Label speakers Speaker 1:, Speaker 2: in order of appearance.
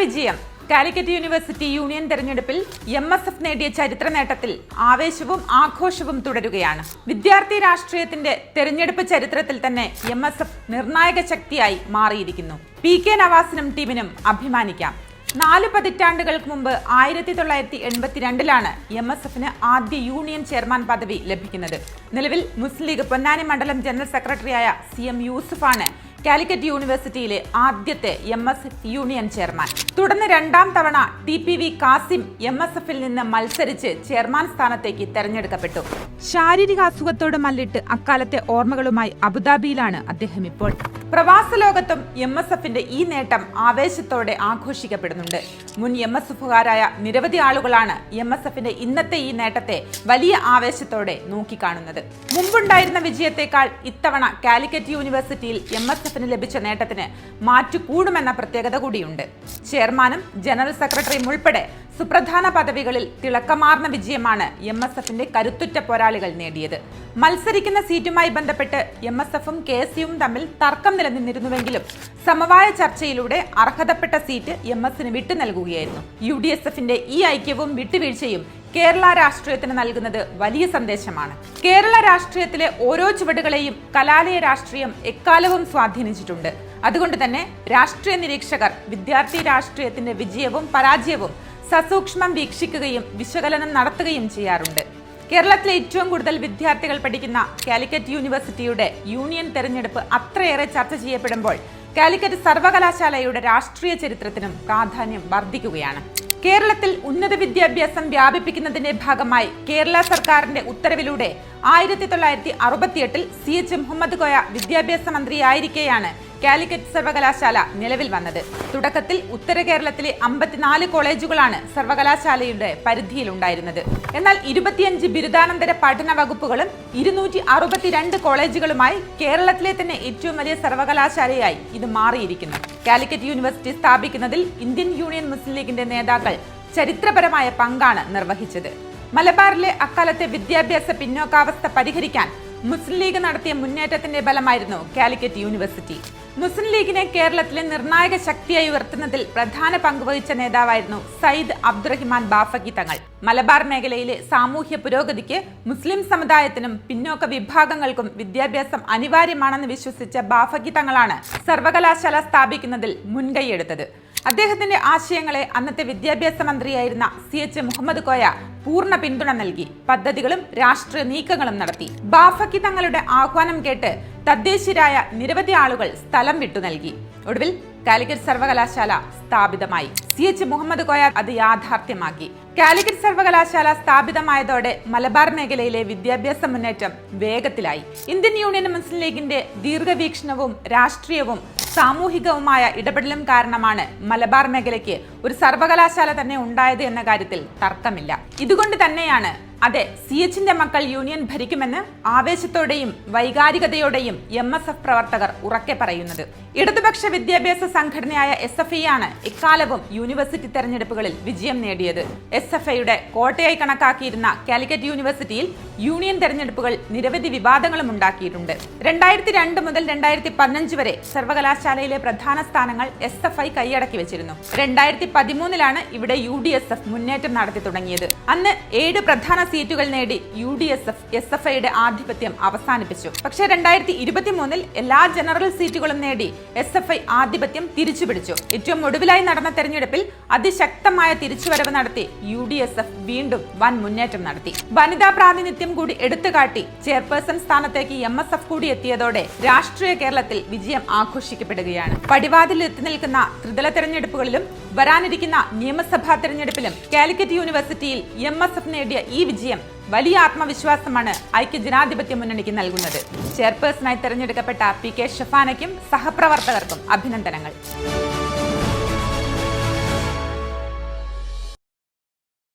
Speaker 1: വിജയം. Calicut university union തെരഞ്ഞെടുപ്പിൽ M S F നേടിയ ചരിത്ര നേട്ടത്തിൽ ആവേശവും ആഘോഷവും തുടരുകയാണ്. വിദ്യാർത്ഥി രാഷ്ട്രീയത്തിന്റെ തെരഞ്ഞെടുപ്പ് ചരിത്രത്തിൽ തന്നെ എം എസ് എഫ് നിർണായക ശക്തിയായി മാറിയിരിക്കുന്നു. പി കെ നവാസിനും ടീമിനും അഭിമാനിക്കാം. നാല് പതിറ്റാണ്ടുകൾക്ക് മുമ്പ് ആയിരത്തി തൊള്ളായിരത്തി എൺപത്തിരണ്ടിലാണ് എം എസ് എഫിന് ആദ്യ യൂണിയൻ ചെയർമാൻ പദവി ലഭിക്കുന്നത്. നിലവിൽ മുസ്ലിം ലീഗ് പൊന്നാനി മണ്ഡലം ജനറൽ സെക്രട്ടറിയായ സി എം യൂസുഫാണ് കാലിക്കറ്റ് യൂണിവേഴ്സിറ്റിയിലെ ആദ്യത്തെ M S F union chairman. തുടർന്ന് രണ്ടാം തവണ T P V Kasim M S എഫിൽ നിന്ന് മത്സരിച്ച് ചെയർമാൻ സ്ഥാനത്തേക്ക് തെരഞ്ഞെടുക്കപ്പെട്ടു. ശാരീരിക അസുഖത്തോട് മല്ലിട്ട് അക്കാലത്തെ ഓർമ്മകളുമായി അബുദാബിയിലാണ് അദ്ദേഹം ഇപ്പോൾ. പ്രവാസ ലോകത്തും എം എസ് എഫിന്റെ ഈ നേട്ടം ആവേശത്തോടെ ആഘോഷിക്കപ്പെടുന്നുണ്ട്. മുൻ എം എസ് എഫുകാരായ നിരവധി ആളുകളാണ് എം എസ് എഫിന്റെ ഇന്നത്തെ ഈ നേട്ടത്തെ വലിയ ആവേശത്തോടെ നോക്കിക്കാണുന്നത്. മുമ്പുണ്ടായിരുന്ന വിജയത്തെക്കാൾ ഇത്തവണ കാലിക്കറ്റ് യൂണിവേഴ്സിറ്റിയിൽ എം എസ് എഫിന് ലഭിച്ച നേട്ടത്തിന് മാറ്റുകൂടുമെന്ന പ്രത്യേകത കൂടിയുണ്ട്. ചെയർമാനും ജനറൽ സെക്രട്ടറിയും ഉൾപ്പെടെ സുപ്രധാന പദവികളിൽ തിളക്കമാർന്ന വിജയമാണ് എം എസ് എഫിന്റെ കരുത്തുറ്റ പോരാളികൾ നേടിയത്. മത്സരിക്കുന്ന സീറ്റുമായി ബന്ധപ്പെട്ട് എം എസ് എഫും കെ എസ് യുവും തമ്മിൽ തർക്കം നിലനിന്നിരുന്നുവെങ്കിലും സമവായ ചർച്ചയിലൂടെ അർഹതപ്പെട്ട സീറ്റ് എം എസിന് വിട്ടു നൽകുകയായിരുന്നു യു ഡി എസ് എഫിന്റെ ഈ ഐക്യവും വിട്ടുവീഴ്ചയും കേരള രാഷ്ട്രീയത്തിന് നൽകുന്നത് വലിയ സന്ദേശമാണ്. കേരള രാഷ്ട്രീയത്തിലെ ഓരോ ചുവടുകളെയും കലാലയ രാഷ്ട്രീയം എക്കാലവും സ്വാധീനിച്ചിട്ടുണ്ട്. അതുകൊണ്ട് തന്നെ രാഷ്ട്രീയ നിരീക്ഷകർ വിദ്യാർത്ഥി രാഷ്ട്രീയത്തിന്റെ വിജയവും പരാജയവും സസൂക്ഷ്മം വീക്ഷിക്കുകയും വിശകലനം നടത്തുകയും ചെയ്യാറുണ്ട്. കേരളത്തിലെ ഏറ്റവും കൂടുതൽ വിദ്യാർത്ഥികൾ പഠിക്കുന്ന കാലിക്കറ്റ് യൂണിവേഴ്സിറ്റിയുടെ യൂണിയൻ തെരഞ്ഞെടുപ്പ് അത്രയേറെ ചർച്ച ചെയ്യപ്പെടുമ്പോൾ കാലിക്കറ്റ് സർവകലാശാലയുടെ രാഷ്ട്രീയ ചരിത്രത്തിനും പ്രാധാന്യം വർദ്ധിക്കുകയാണ്. കേരളത്തിൽ ഉന്നത വിദ്യാഭ്യാസം വ്യാപിപ്പിക്കുന്നതിന്റെ ഭാഗമായി കേരള സർക്കാരിന്റെ ഉത്തരവിലൂടെ ആയിരത്തി തൊള്ളായിരത്തി അറുപത്തിയെട്ടിൽ സി എച്ച് മുഹമ്മദ് കോയ വിദ്യാഭ്യാസ മന്ത്രിയായിരിക്കെയാണ് കാലിക്കറ്റ് സർവകലാശാല നിലവിൽ വന്നത്. തുടക്കത്തിൽ ഉത്തര കേരളത്തിലെ അമ്പത്തിനാല് കോളേജുകളാണ് സർവകലാശാലയുടെ പരിധിയിലുണ്ടായിരുന്നത്. എന്നാൽ ഇരുപത്തിയഞ്ച് ബിരുദാനന്തര പഠന വകുപ്പുകളും ഇരുന്നൂറ്റി അറുപത്തിരണ്ട് കോളേജുകളുമായി കേരളത്തിലെ തന്നെ ഏറ്റവും വലിയ സർവകലാശാലയായി ഇത് മാറിയിരിക്കുന്നു. കാലിക്കറ്റ് യൂണിവേഴ്സിറ്റി സ്ഥാപിക്കുന്നതിൽ ഇന്ത്യൻ യൂണിയൻ മുസ്ലിം ലീഗിന്റെ നേതാക്കൾ ചരിത്രപരമായ പങ്കാണ് നിർവഹിച്ചത്. മലബാറിലെ അക്കാലത്തെ വിദ്യാഭ്യാസ പിന്നോക്കാവസ്ഥ പരിഹരിക്കാൻ മുസ്ലിം ലീഗ് നടത്തിയ മുന്നേറ്റത്തിന്റെ ബലമായിരുന്നു കാലിക്കറ്റ് യൂണിവേഴ്സിറ്റി. മുസ്ലിം ലീഗിനെ കേരളത്തിലെ നിർണായക ശക്തിയായി ഉയർത്തുന്നതിൽ പ്രധാന പങ്കുവഹിച്ച നേതാവായിരുന്നു സയ്യിദ് അബ്ദുറഹിമാൻ ബാഫക്കി തങ്ങൾ. മലബാർ മേഖലയിലെ സാമൂഹ്യ പുരോഗതിക്ക് മുസ്ലിം സമുദായത്തിനും പിന്നോക്ക വിഭാഗങ്ങൾക്കും വിദ്യാഭ്യാസം അനിവാര്യമാണെന്ന് വിശ്വസിച്ച ബാഫക്കി തങ്ങളാണ് സർവകലാശാല സ്ഥാപിക്കുന്നതിൽ മുൻകൈയെടുത്തത്. അദ്ദേഹത്തിന്റെ ആശയങ്ങളെ അന്നത്തെ വിദ്യാഭ്യാസ മന്ത്രിയായിരുന്ന സി എച്ച് മുഹമ്മദ് കോയ പൂർണ പിന്തുണ നൽകി. പദ്ധതികളും രാഷ്ട്രീയ നീക്കങ്ങളും നടത്തി. ബാഫക്കി തങ്ങളുടെ ആഹ്വാനം കേട്ട് തദ്ദേശീയരായ നിരവധി ആളുകൾ സ്ഥലം വിട്ടു നൽകി. ഒടുവിൽ കാലിക്കറ്റ് സർവകലാശാല സ്ഥാപിതമായി. സി എച്ച് മുഹമ്മദ് കോയ അത് യാഥാർത്ഥ്യമാക്കി. കാലിക്കറ്റ് സർവകലാശാല സ്ഥാപിതമായതോടെ മലബാർ മേഖലയിലെ വിദ്യാഭ്യാസ മുന്നേറ്റം വേഗത്തിലായി. ഇന്ത്യൻ യൂണിയൻ മുസ്ലിം ലീഗിന്റെ ദീർഘവീക്ഷണവും രാഷ്ട്രീയവും സാമൂഹികവുമായ ഇടപെടലും കാരണമാണ് മലബാർ മേഖലയ്ക്ക് ഒരു സർവകലാശാല തന്നെ ഉണ്ടായത് എന്ന കാര്യത്തിൽ തർക്കമില്ല. ഇതുകൊണ്ട് തന്നെയാണ് അതെ സി എച്ചിന്റെ മക്കൾ യൂണിയൻ ഭരിക്കുമെന്ന് ആവേശത്തോടെയും വൈകാരികതയോടെയും എം എസ് എഫ് പ്രവർത്തകർ ഉറക്കെ പറയുന്നത്. ഇടതുപക്ഷ വിദ്യാഭ്യാസ സംഘടനയായ എസ് എഫ് ഐ ആണ് ഇക്കാലവും യൂണിവേഴ്സിറ്റി തെരഞ്ഞെടുപ്പുകളിൽ വിജയം നേടിയത്. എസ് എഫ് ഐയുടെ കോട്ടയായി കണക്കാക്കിയിരുന്ന കാലിക്കറ്റ് യൂണിവേഴ്സിറ്റിയിൽ യൂണിയൻ തെരഞ്ഞെടുപ്പുകൾ നിരവധി വിവാദങ്ങളും ഉണ്ടാക്കിയിട്ടുണ്ട്. രണ്ടായിരത്തി രണ്ട് മുതൽ രണ്ടായിരത്തി പതിനഞ്ച് വരെ സർവകലാശാലയിലെ പ്രധാന സ്ഥാനങ്ങൾ എസ് എഫ് ഐ കൈയടക്കി വെച്ചിരുന്നു. രണ്ടായിരത്തി പതിമൂന്നിലാണ് ഇവിടെ യു ഡി എസ് എഫ് മുന്നേറ്റം നടത്തി തുടങ്ങിയത്. അന്ന് ഏഴ് പ്രധാന സീറ്റുകൾ നേടി U D S F S F ഐയുടെ ആധിപത്യം അവസാനിപ്പിച്ചു. പക്ഷേ രണ്ടായിരത്തി ഇരുപത്തി മൂന്നിൽ എല്ലാ ജനറൽ സീറ്റുകളും നേടി എസ് എഫ് ഐ ആധിപത്യം തിരിച്ചുപിടിച്ചു. ഏറ്റവും ഒടുവിലായി നടന്ന തെരഞ്ഞെടുപ്പിൽ അതിശക്തമായ തിരിച്ചുവരവ് നടത്തി യു ഡി എസ് എഫ് വീണ്ടും വൻ മുന്നേറ്റം നടത്തി. വനിതാ പ്രാതിനിധ്യം കൂടി എടുത്തുകാട്ടി ചെയർപേഴ്സൺ സ്ഥാനത്തേക്ക് എം എസ് എഫ് കൂടി എത്തിയതോടെ രാഷ്ട്രീയ കേരളത്തിൽ വിജയം ആഘോഷിക്കപ്പെടുകയാണ്. പടിവാതിൽ എത്തി നിൽക്കുന്ന ത്രിതല തെരഞ്ഞെടുപ്പുകളിലും വരാനിരിക്കുന്ന നിയമസഭാ തെരഞ്ഞെടുപ്പിലും കാലിക്കറ്റ് യൂണിവേഴ്സിറ്റിയിൽ എം എസ് എഫ് നേടിയ ഈ വിജയം. വലിയ ആത്മവിശ്വാസമാണ് ഐക്യ ജനാധിപത്യ മുന്നണിക്ക് നൽകുന്നത്. ചെയർപേഴ്സണായി തെരഞ്ഞെടുക്കപ്പെട്ട പി കെ ഷഫാനയ്ക്കും സഹപ്രവർത്തകർക്കും അഭിനന്ദനങ്ങൾ.